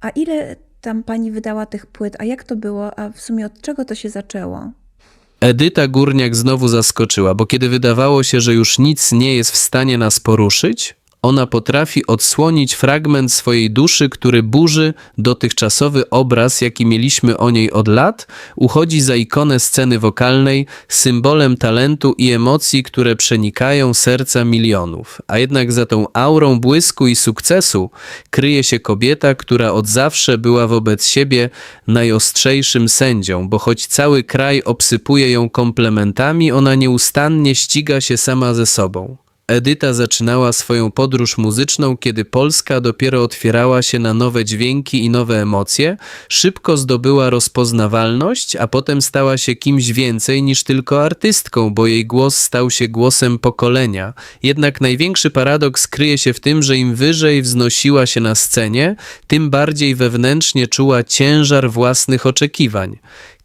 A ile tam pani wydała tych płyt? A jak to było? A w sumie od czego to się zaczęło? Edyta Górniak znowu zaskoczyła, bo kiedy wydawało się, że już nic nie jest w stanie nas poruszyć, ona potrafi odsłonić fragment swojej duszy, który burzy dotychczasowy obraz, jaki mieliśmy o niej od lat, uchodzi za ikonę sceny wokalnej, symbolem talentu i emocji, które przenikają serca milionów. A jednak za tą aurą błysku i sukcesu kryje się kobieta, która od zawsze była wobec siebie najostrzejszym sędzią, bo choć cały kraj obsypuje ją komplementami, ona nieustannie ściga się sama ze sobą. Edyta zaczynała swoją podróż muzyczną, kiedy Polska dopiero otwierała się na nowe dźwięki i nowe emocje, szybko zdobyła rozpoznawalność, a potem stała się kimś więcej niż tylko artystką, bo jej głos stał się głosem pokolenia. Jednak największy paradoks kryje się w tym, że im wyżej wznosiła się na scenie, tym bardziej wewnętrznie czuła ciężar własnych oczekiwań.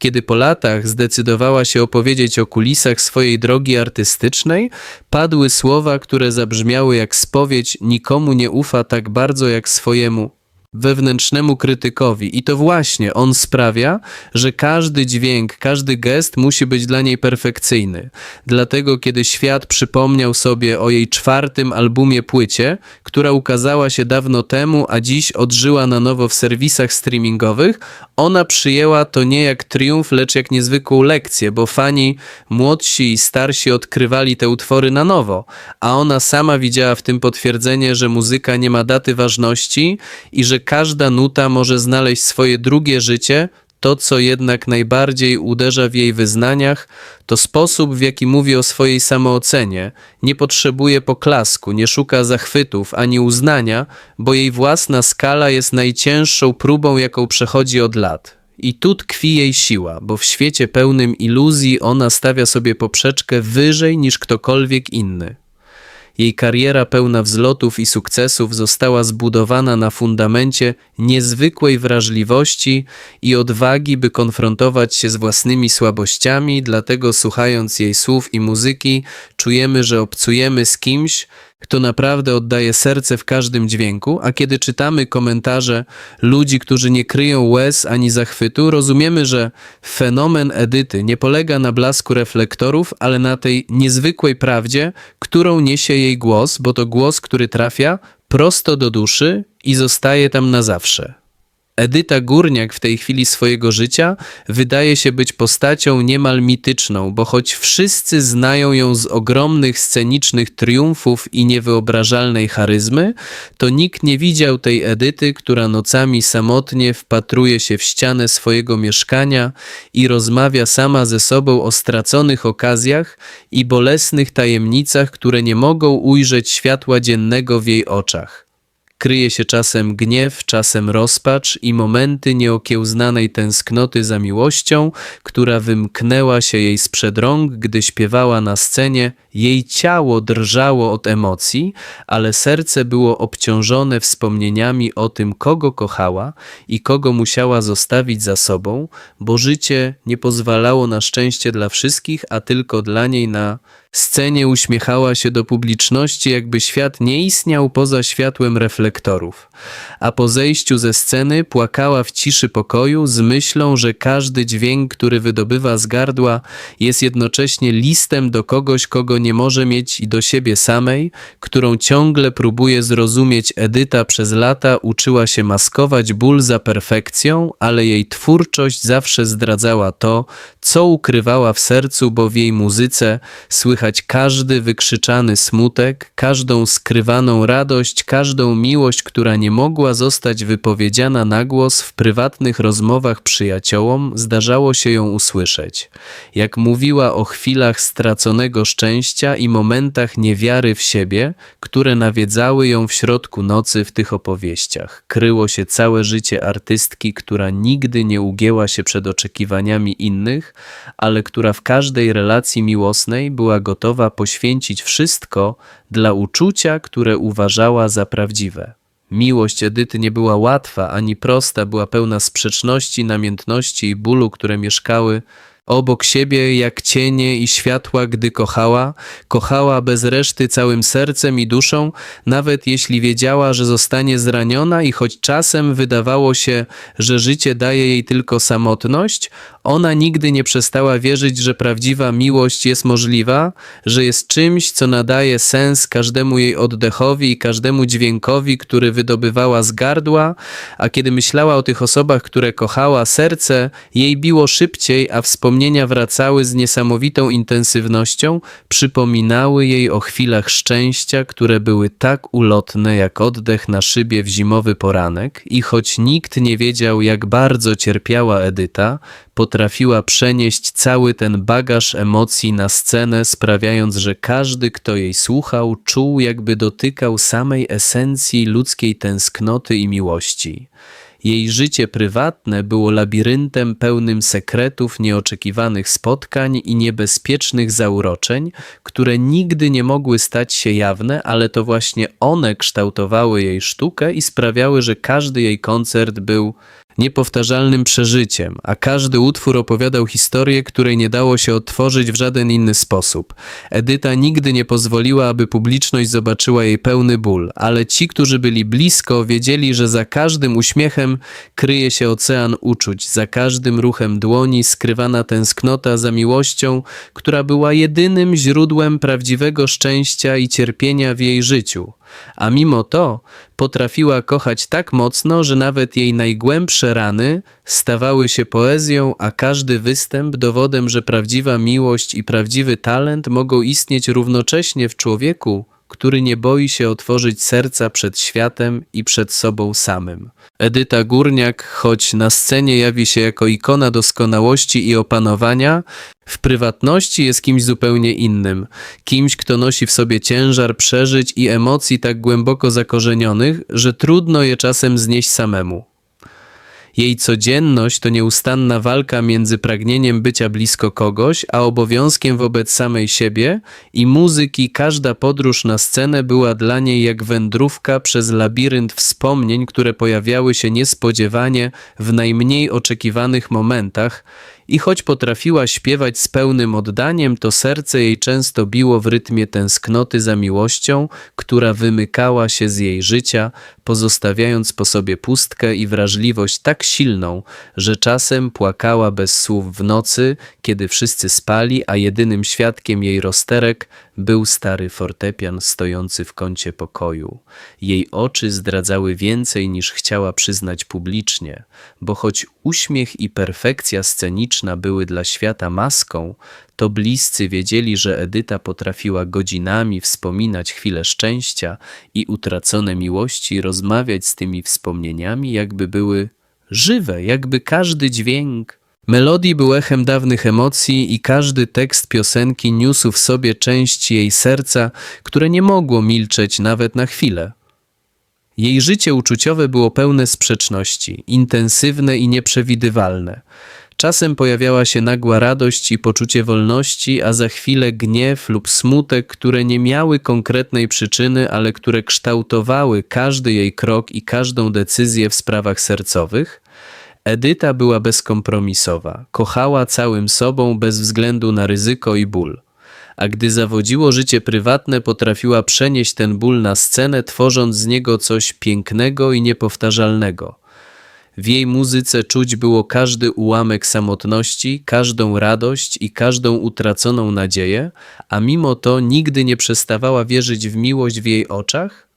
Kiedy po latach zdecydowała się opowiedzieć o kulisach swojej drogi artystycznej, padły słowa, które zabrzmiały jak spowiedź: Nikomu nie ufa tak bardzo jak swojemu wewnętrznemu krytykowi. I to właśnie on sprawia, że każdy dźwięk, każdy gest musi być dla niej perfekcyjny. Dlatego, kiedy świat przypomniał sobie o jej czwartym albumie płycie, która ukazała się dawno temu, a dziś odżyła na nowo w serwisach streamingowych, ona przyjęła to nie jak triumf, lecz jak niezwykłą lekcję, bo fani młodsi i starsi odkrywali te utwory na nowo, a ona sama widziała w tym potwierdzenie, że muzyka nie ma daty ważności i że każda nuta może znaleźć swoje drugie życie, to, co jednak najbardziej uderza w jej wyznaniach, to sposób, w jaki mówi o swojej samoocenie. Nie potrzebuje poklasku, nie szuka zachwytów ani uznania, bo jej własna skala jest najcięższą próbą, jaką przechodzi od lat. I tu tkwi jej siła, bo w świecie pełnym iluzji ona stawia sobie poprzeczkę wyżej niż ktokolwiek inny. Jej kariera pełna wzlotów i sukcesów została zbudowana na fundamencie niezwykłej wrażliwości i odwagi, by konfrontować się z własnymi słabościami, dlatego słuchając jej słów i muzyki, czujemy, że obcujemy z kimś, kto naprawdę oddaje serce w każdym dźwięku, a kiedy czytamy komentarze ludzi, którzy nie kryją łez ani zachwytu, rozumiemy, że fenomen Edyty nie polega na blasku reflektorów, ale na tej niezwykłej prawdzie, którą niesie jej głos, bo to głos, który trafia prosto do duszy i zostaje tam na zawsze. Edyta Górniak w tej chwili swojego życia wydaje się być postacią niemal mityczną, bo choć wszyscy znają ją z ogromnych scenicznych triumfów i niewyobrażalnej charyzmy, to nikt nie widział tej Edyty, która nocami samotnie wpatruje się w ścianę swojego mieszkania i rozmawia sama ze sobą o straconych okazjach i bolesnych tajemnicach, które nie mogą ujrzeć światła dziennego w jej oczach. Kryje się czasem gniew, czasem rozpacz i momenty nieokiełznanej tęsknoty za miłością, która wymknęła się jej sprzed rąk, gdy śpiewała na scenie. Jej ciało drżało od emocji, ale serce było obciążone wspomnieniami o tym, kogo kochała i kogo musiała zostawić za sobą, bo życie nie pozwalało na szczęście dla wszystkich, a tylko dla niej na scenie uśmiechała się do publiczności, jakby świat nie istniał poza światłem reflektorów. A po zejściu ze sceny płakała w ciszy pokoju z myślą, że każdy dźwięk, który wydobywa z gardła, jest jednocześnie listem do kogoś, kogo nie może mieć i do siebie samej, którą ciągle próbuje zrozumieć Edyta przez lata, uczyła się maskować ból za perfekcją, ale jej twórczość zawsze zdradzała to, co ukrywała w sercu, bo w jej muzyce słychać każdy wykrzyczany smutek, każdą skrywaną radość, każdą miłość, która nie mogła zostać wypowiedziana na głos w prywatnych rozmowach przyjaciołom, zdarzało się ją usłyszeć. Jak mówiła o chwilach straconego szczęścia i momentach niewiary w siebie, które nawiedzały ją w środku nocy w tych opowieściach. Kryło się całe życie artystki, która nigdy nie ugięła się przed oczekiwaniami innych, ale która w każdej relacji miłosnej była gotowa poświęcić wszystko dla uczucia, które uważała za prawdziwe. Miłość Edyty nie była łatwa ani prosta, była pełna sprzeczności, namiętności i bólu, które mieszkały obok siebie jak cienie i światła, gdy kochała, kochała bez reszty całym sercem i duszą, nawet jeśli wiedziała, że zostanie zraniona i choć czasem wydawało się, że życie daje jej tylko samotność, ona nigdy nie przestała wierzyć, że prawdziwa miłość jest możliwa, że jest czymś, co nadaje sens każdemu jej oddechowi i każdemu dźwiękowi, który wydobywała z gardła, a kiedy myślała o tych osobach, które kochała, serce jej biło szybciej, a wspomnienia wracały z niesamowitą intensywnością, przypominały jej o chwilach szczęścia, które były tak ulotne jak oddech na szybie w zimowy poranek. I choć nikt nie wiedział, jak bardzo cierpiała Edyta, potrafiła przenieść cały ten bagaż emocji na scenę, sprawiając, że każdy, kto jej słuchał, czuł, jakby dotykał samej esencji ludzkiej tęsknoty i miłości. Jej życie prywatne było labiryntem pełnym sekretów, nieoczekiwanych spotkań i niebezpiecznych zauroczeń, które nigdy nie mogły stać się jawne, ale to właśnie one kształtowały jej sztukę i sprawiały, że każdy jej koncert był niepowtarzalnym przeżyciem, a każdy utwór opowiadał historię, której nie dało się odtworzyć w żaden inny sposób. Edyta nigdy nie pozwoliła, aby publiczność zobaczyła jej pełny ból, ale ci, którzy byli blisko, wiedzieli, że za każdym uśmiechem kryje się ocean uczuć, za każdym ruchem dłoni skrywana tęsknota za miłością, która była jedynym źródłem prawdziwego szczęścia i cierpienia w jej życiu. A mimo to potrafiła kochać tak mocno, że nawet jej najgłębsze rany stawały się poezją, a każdy występ dowodem, że prawdziwa miłość i prawdziwy talent mogą istnieć równocześnie w człowieku, który nie boi się otworzyć serca przed światem i przed sobą samym. Edyta Górniak, choć na scenie jawi się jako ikona doskonałości i opanowania, w prywatności jest kimś zupełnie innym, kimś, kto nosi w sobie ciężar przeżyć i emocji tak głęboko zakorzenionych, że trudno je czasem znieść samemu. Jej codzienność to nieustanna walka między pragnieniem bycia blisko kogoś, a obowiązkiem wobec samej siebie i muzyki każda podróż na scenę była dla niej jak wędrówka przez labirynt wspomnień, które pojawiały się niespodziewanie w najmniej oczekiwanych momentach i choć potrafiła śpiewać z pełnym oddaniem, to serce jej często biło w rytmie tęsknoty za miłością, która wymykała się z jej życia, pozostawiając po sobie pustkę i wrażliwość tak silną, że czasem płakała bez słów w nocy, kiedy wszyscy spali, a jedynym świadkiem jej rozterek był stary fortepian stojący w kącie pokoju. Jej oczy zdradzały więcej niż chciała przyznać publicznie, bo choć uśmiech i perfekcja sceniczna były dla świata maską, to bliscy wiedzieli, że Edyta potrafiła godzinami wspominać chwile szczęścia i utracone miłości, rozmawiać z tymi wspomnieniami, jakby były żywe, jakby każdy dźwięk. Melodii był echem dawnych emocji i każdy tekst piosenki niósł w sobie część jej serca, które nie mogło milczeć nawet na chwilę. Jej życie uczuciowe było pełne sprzeczności, intensywne i nieprzewidywalne. Czasem pojawiała się nagła radość i poczucie wolności, a za chwilę gniew lub smutek, które nie miały konkretnej przyczyny, ale które kształtowały każdy jej krok i każdą decyzję w sprawach sercowych. Edyta była bezkompromisowa, kochała całym sobą bez względu na ryzyko i ból. A gdy zawodziło życie prywatne, potrafiła przenieść ten ból na scenę, tworząc z niego coś pięknego i niepowtarzalnego. W jej muzyce czuć było każdy ułamek samotności, każdą radość i każdą utraconą nadzieję, a mimo to nigdy nie przestawała wierzyć w miłość w jej oczach?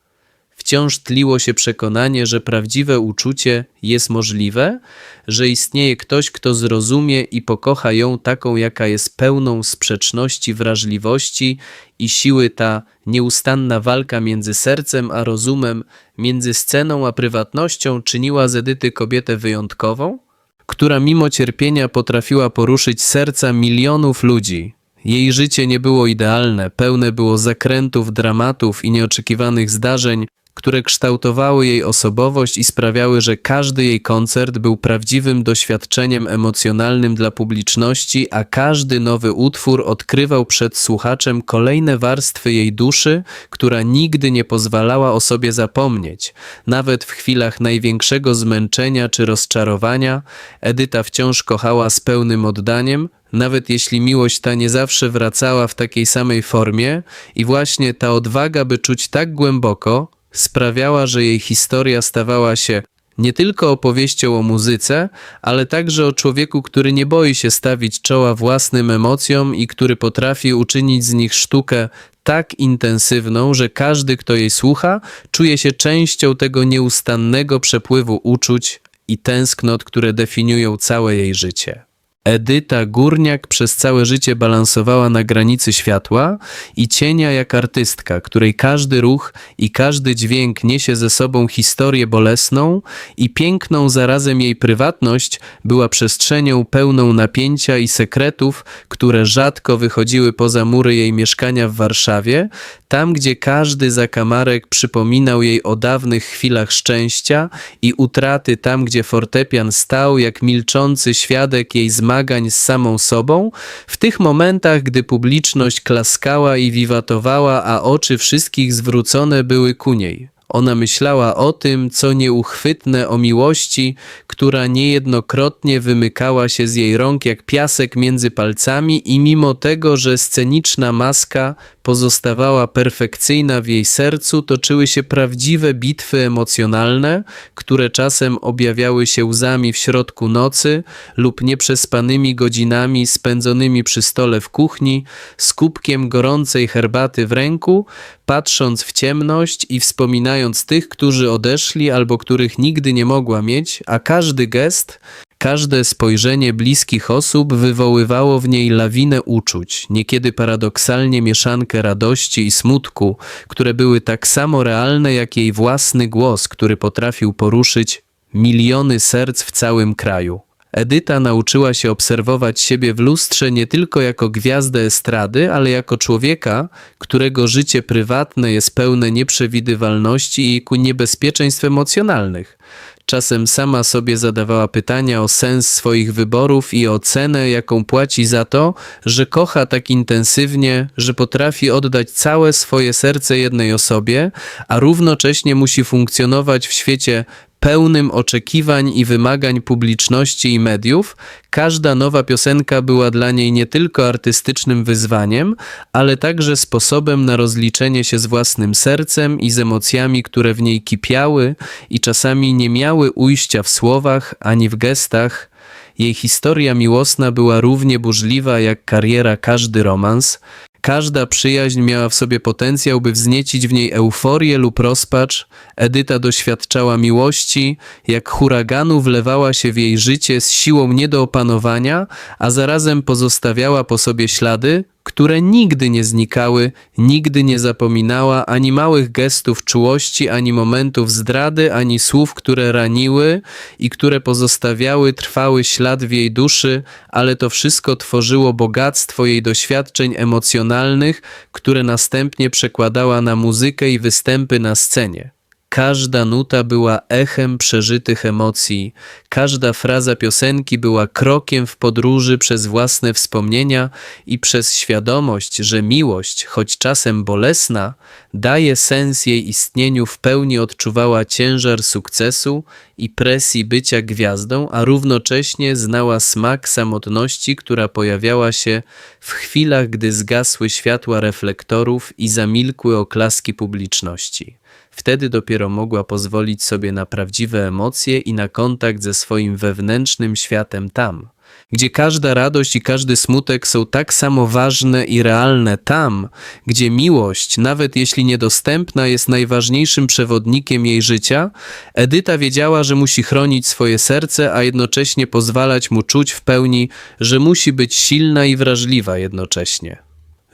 Wciąż tliło się przekonanie, że prawdziwe uczucie jest możliwe, że istnieje ktoś, kto zrozumie i pokocha ją taką, jaka jest pełną sprzeczności, wrażliwości i siły ta nieustanna walka między sercem a rozumem, między sceną a prywatnością czyniła z Edyty kobietę wyjątkową, która mimo cierpienia potrafiła poruszyć serca milionów ludzi. Jej życie nie było idealne, pełne było zakrętów, dramatów i nieoczekiwanych zdarzeń, które kształtowały jej osobowość i sprawiały, że każdy jej koncert był prawdziwym doświadczeniem emocjonalnym dla publiczności, a każdy nowy utwór odkrywał przed słuchaczem kolejne warstwy jej duszy, która nigdy nie pozwalała o sobie zapomnieć. Nawet w chwilach największego zmęczenia czy rozczarowania, Edyta wciąż kochała z pełnym oddaniem, nawet jeśli miłość ta nie zawsze wracała w takiej samej formie, i właśnie ta odwaga, by czuć tak głęboko, sprawiała, że jej historia stawała się nie tylko opowieścią o muzyce, ale także o człowieku, który nie boi się stawić czoła własnym emocjom i który potrafi uczynić z nich sztukę tak intensywną, że każdy, kto jej słucha, czuje się częścią tego nieustannego przepływu uczuć i tęsknot, które definiują całe jej życie. Edyta Górniak przez całe życie balansowała na granicy światła i cienia jak artystka, której każdy ruch i każdy dźwięk niesie ze sobą historię bolesną i piękną zarazem jej prywatność była przestrzenią pełną napięcia i sekretów, które rzadko wychodziły poza mury jej mieszkania w Warszawie, tam gdzie każdy zakamarek przypominał jej o dawnych chwilach szczęścia i utraty, tam gdzie fortepian stał jak milczący świadek jej zmagań z samą sobą, w tych momentach, gdy publiczność klaskała i wiwatowała, a oczy wszystkich zwrócone były ku niej. Ona myślała o tym, co nieuchwytne o miłości, która niejednokrotnie wymykała się z jej rąk jak piasek między palcami i mimo tego, że sceniczna maska pozostawała perfekcyjna w jej sercu, toczyły się prawdziwe bitwy emocjonalne, które czasem objawiały się łzami w środku nocy lub nieprzespanymi godzinami spędzonymi przy stole w kuchni, z kubkiem gorącej herbaty w ręku, patrząc w ciemność i wspominając tych, którzy odeszli albo których nigdy nie mogła mieć, a każdy gest, każde spojrzenie bliskich osób wywoływało w niej lawinę uczuć, niekiedy paradoksalnie mieszankę radości i smutku, które były tak samo realne jak jej własny głos, który potrafił poruszyć miliony serc w całym kraju. Edyta nauczyła się obserwować siebie w lustrze nie tylko jako gwiazdę estrady, ale jako człowieka, którego życie prywatne jest pełne nieprzewidywalności i ku niebezpieczeństw emocjonalnych. Czasem sama sobie zadawała pytania o sens swoich wyborów i o cenę, jaką płaci za to, że kocha tak intensywnie, że potrafi oddać całe swoje serce jednej osobie, a równocześnie musi funkcjonować w świecie pełnym oczekiwań i wymagań publiczności i mediów, każda nowa piosenka była dla niej nie tylko artystycznym wyzwaniem, ale także sposobem na rozliczenie się z własnym sercem i z emocjami, które w niej kipiały i czasami nie miały ujścia w słowach ani w gestach. Jej historia miłosna była równie burzliwa jak kariera każdy romans. Każda przyjaźń miała w sobie potencjał, by wzniecić w niej euforię lub rozpacz. Edyta doświadczała miłości, jak huraganu wlewała się w jej życie z siłą nie do opanowania, a zarazem pozostawiała po sobie ślady, które nigdy nie znikały, nigdy nie zapominała ani małych gestów czułości, ani momentów zdrady, ani słów, które raniły i które pozostawiały trwały ślad w jej duszy, ale to wszystko tworzyło bogactwo jej doświadczeń emocjonalnych, które następnie przekładała na muzykę i występy na scenie. Każda nuta była echem przeżytych emocji, każda fraza piosenki była krokiem w podróży przez własne wspomnienia i przez świadomość, że miłość, choć czasem bolesna, daje sens jej istnieniu, w pełni odczuwała ciężar sukcesu i presji bycia gwiazdą, a równocześnie znała smak samotności, która pojawiała się w chwilach, gdy zgasły światła reflektorów i zamilkły oklaski publiczności. Wtedy dopiero mogła pozwolić sobie na prawdziwe emocje i na kontakt ze swoim wewnętrznym światem tam, gdzie każda radość i każdy smutek są tak samo ważne i realne tam, gdzie miłość, nawet jeśli niedostępna, jest najważniejszym przewodnikiem jej życia, Edyta wiedziała, że musi chronić swoje serce, a jednocześnie pozwalać mu czuć w pełni, że musi być silna i wrażliwa jednocześnie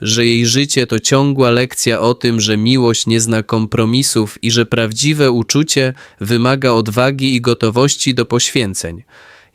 że jej życie to ciągła lekcja o tym, że miłość nie zna kompromisów i że prawdziwe uczucie wymaga odwagi i gotowości do poświęceń.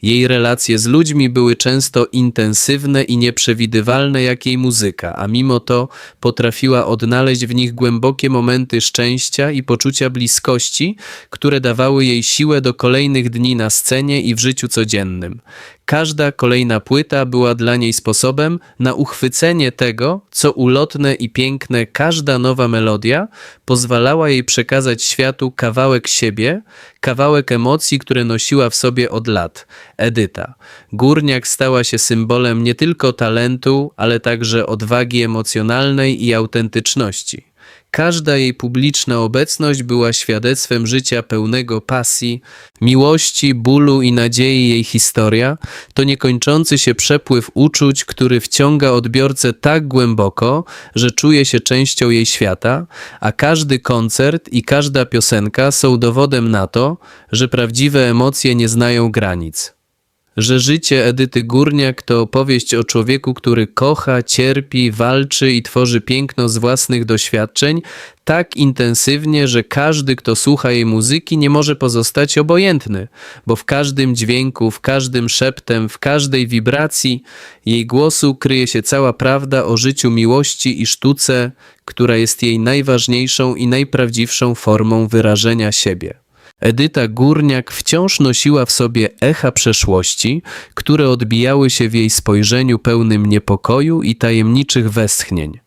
Jej relacje z ludźmi były często intensywne i nieprzewidywalne jak jej muzyka, a mimo to potrafiła odnaleźć w nich głębokie momenty szczęścia i poczucia bliskości, które dawały jej siłę do kolejnych dni na scenie i w życiu codziennym. Każda kolejna płyta była dla niej sposobem na uchwycenie tego, co ulotne i piękne, każda nowa melodia pozwalała jej przekazać światu kawałek siebie, kawałek emocji, które nosiła w sobie od lat. Edyta. Górniak stała się symbolem nie tylko talentu, ale także odwagi emocjonalnej i autentyczności. Każda jej publiczna obecność była świadectwem życia pełnego pasji, miłości, bólu i nadziei. Jej historia to niekończący się przepływ uczuć, który wciąga odbiorcę tak głęboko, że czuje się częścią jej świata, a każdy koncert i każda piosenka są dowodem na to, że prawdziwe emocje nie znają granic że życie Edyty Górniak to opowieść o człowieku, który kocha, cierpi, walczy i tworzy piękno z własnych doświadczeń tak intensywnie, że każdy, kto słucha jej muzyki, nie może pozostać obojętny, bo w każdym dźwięku, w każdym szeptem, w każdej wibracji jej głosu kryje się cała prawda o życiu miłości i sztuce, która jest jej najważniejszą i najprawdziwszą formą wyrażenia siebie. Edyta Górniak wciąż nosiła w sobie echa przeszłości, które odbijały się w jej spojrzeniu pełnym niepokoju i tajemniczych westchnień.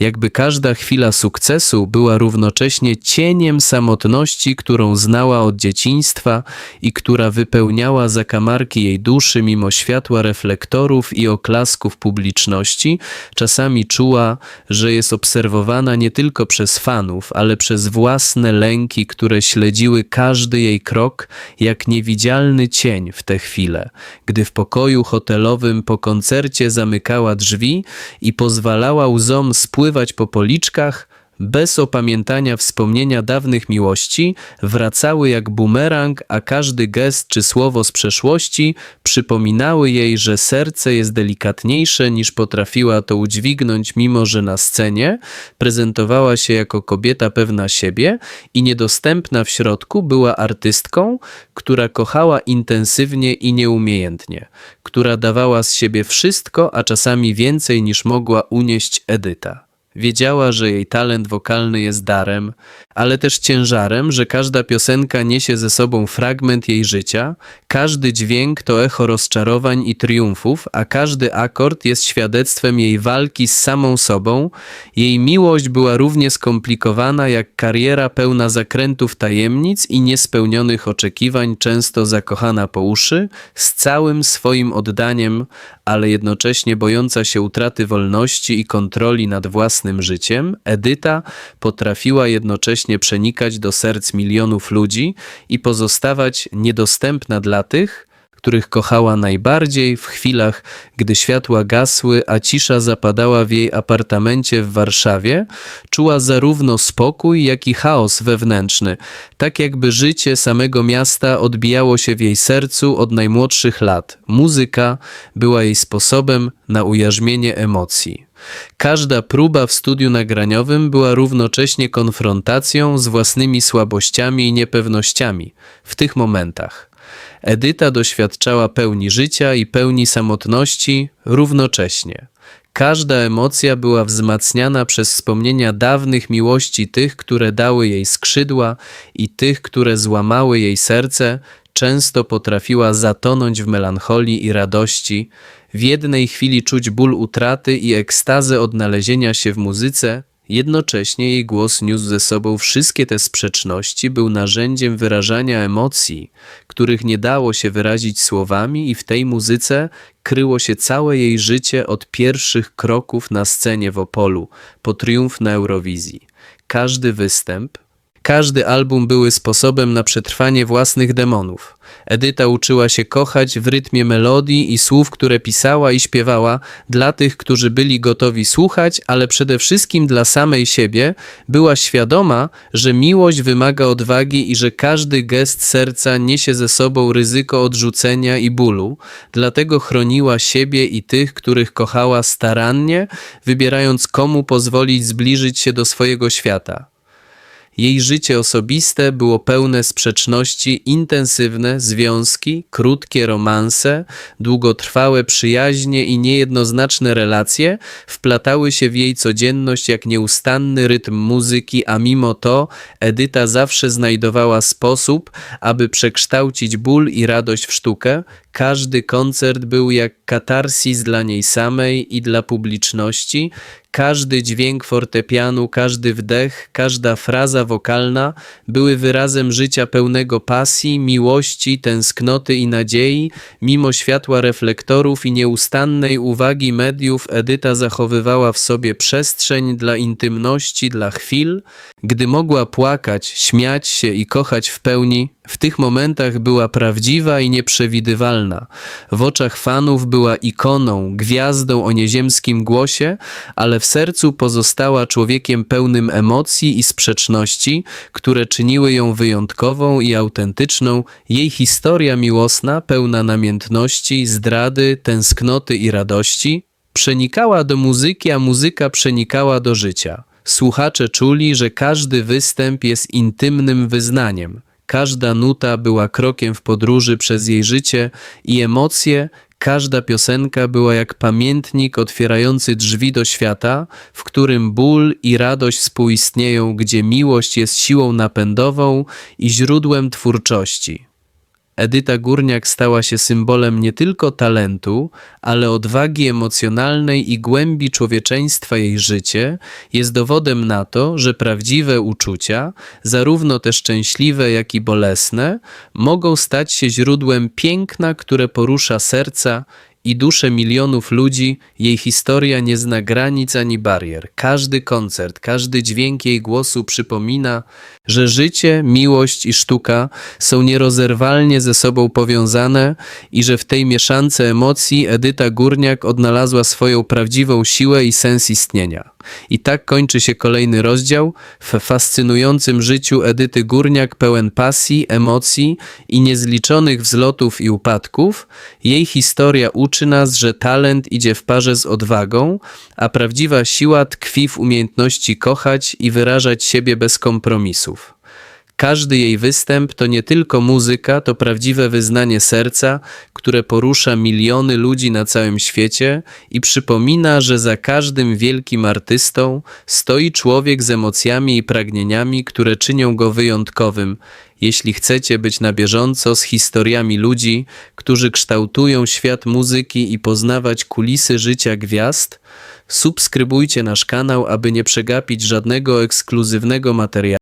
Jakby każda chwila sukcesu była równocześnie cieniem samotności, którą znała od dzieciństwa i która wypełniała zakamarki jej duszy mimo światła reflektorów i oklasków publiczności, czasami czuła, że jest obserwowana nie tylko przez fanów, ale przez własne lęki, które śledziły każdy jej krok jak niewidzialny cień w tę chwilę, gdy w pokoju hotelowym po koncercie zamykała drzwi i pozwalała łzom spływać po policzkach, bez opamiętania wspomnienia dawnych miłości, wracały jak bumerang, a każdy gest czy słowo z przeszłości przypominały jej, że serce jest delikatniejsze niż potrafiła to udźwignąć, mimo że na scenie prezentowała się jako kobieta pewna siebie i niedostępna w środku była artystką, która kochała intensywnie i nieumiejętnie, która dawała z siebie wszystko, a czasami więcej niż mogła unieść Edyta. Wiedziała, że jej talent wokalny jest darem, ale też ciężarem, że każda piosenka niesie ze sobą fragment jej życia, każdy dźwięk to echo rozczarowań i triumfów, a każdy akord jest świadectwem jej walki z samą sobą. Jej miłość była równie skomplikowana jak kariera pełna zakrętów tajemnic i niespełnionych oczekiwań, często zakochana po uszy, z całym swoim oddaniem, ale jednocześnie bojąca się utraty wolności i kontroli nad własnym życiem, Edyta potrafiła jednocześnie przenikać do serc milionów ludzi i pozostawać niedostępna dla tych, których kochała najbardziej w chwilach, gdy światła gasły, a cisza zapadała w jej apartamencie w Warszawie, czuła zarówno spokój, jak i chaos wewnętrzny, tak jakby życie samego miasta odbijało się w jej sercu od najmłodszych lat. Muzyka była jej sposobem na ujarzmienie emocji. Każda próba w studiu nagraniowym była równocześnie konfrontacją z własnymi słabościami i niepewnościami w tych momentach. Edyta doświadczała pełni życia i pełni samotności równocześnie. Każda emocja była wzmacniana przez wspomnienia dawnych miłości tych, które dały jej skrzydła i tych, które złamały jej serce, często potrafiła zatonąć w melancholii i radości, w jednej chwili czuć ból utraty i ekstazę odnalezienia się w muzyce, jednocześnie jej głos niósł ze sobą wszystkie te sprzeczności, był narzędziem wyrażania emocji, których nie dało się wyrazić słowami, i w tej muzyce kryło się całe jej życie od pierwszych kroków na scenie w Opolu, po triumf na Eurowizji. Każdy występ, każdy album były sposobem na przetrwanie własnych demonów. Edyta uczyła się kochać w rytmie melodii i słów, które pisała i śpiewała dla tych, którzy byli gotowi słuchać, ale przede wszystkim dla samej siebie. Była świadoma, że miłość wymaga odwagi i że każdy gest serca niesie ze sobą ryzyko odrzucenia i bólu. Dlatego chroniła siebie i tych, których kochała starannie, wybierając komu pozwolić zbliżyć się do swojego świata. Jej życie osobiste było pełne sprzeczności, intensywne związki, krótkie romanse, długotrwałe przyjaźnie i niejednoznaczne relacje wplatały się w jej codzienność jak nieustanny rytm muzyki, a mimo to Edyta zawsze znajdowała sposób, aby przekształcić ból i radość w sztukę. Każdy koncert był jak katarsis dla niej samej i dla publiczności. Każdy dźwięk fortepianu, każdy wdech, każda fraza wokalna były wyrazem życia pełnego pasji, miłości, tęsknoty i nadziei. Mimo światła reflektorów i nieustannej uwagi mediów, Edyta zachowywała w sobie przestrzeń dla intymności, dla chwil, gdy mogła płakać, śmiać się i kochać w pełni. W tych momentach była prawdziwa i nieprzewidywalna. W oczach fanów była ikoną, gwiazdą o nieziemskim głosie, ale w sercu pozostała człowiekiem pełnym emocji i sprzeczności, które czyniły ją wyjątkową i autentyczną. Jej historia miłosna, pełna namiętności, zdrady, tęsknoty i radości, przenikała do muzyki, a muzyka przenikała do życia. Słuchacze czuli, że każdy występ jest intymnym wyznaniem. Każda nuta była krokiem w podróży przez jej życie i emocje, każda piosenka była jak pamiętnik otwierający drzwi do świata, w którym ból i radość współistnieją, gdzie miłość jest siłą napędową i źródłem twórczości. Edyta Górniak stała się symbolem nie tylko talentu, ale odwagi emocjonalnej i głębi człowieczeństwa jej życie. Jest dowodem na to, że prawdziwe uczucia, zarówno te szczęśliwe, jak i bolesne, mogą stać się źródłem piękna, które porusza serca i dusze milionów ludzi, jej historia nie zna granic ani barier. Każdy koncert, każdy dźwięk jej głosu przypomina, że życie, miłość i sztuka są nierozerwalnie ze sobą powiązane i że w tej mieszance emocji Edyta Górniak odnalazła swoją prawdziwą siłę i sens istnienia. I tak kończy się kolejny rozdział w fascynującym życiu Edyty Górniak pełen pasji, emocji i niezliczonych wzlotów i upadków. Jej historia uczy nas, że talent idzie w parze z odwagą, a prawdziwa siła tkwi w umiejętności kochać i wyrażać siebie bez kompromisów. Każdy jej występ to nie tylko muzyka, to prawdziwe wyznanie serca, które porusza miliony ludzi na całym świecie i przypomina, że za każdym wielkim artystą stoi człowiek z emocjami i pragnieniami, które czynią go wyjątkowym. Jeśli chcecie być na bieżąco z historiami ludzi, którzy kształtują świat muzyki i poznawać kulisy życia gwiazd, subskrybujcie nasz kanał, aby nie przegapić żadnego ekskluzywnego materiału.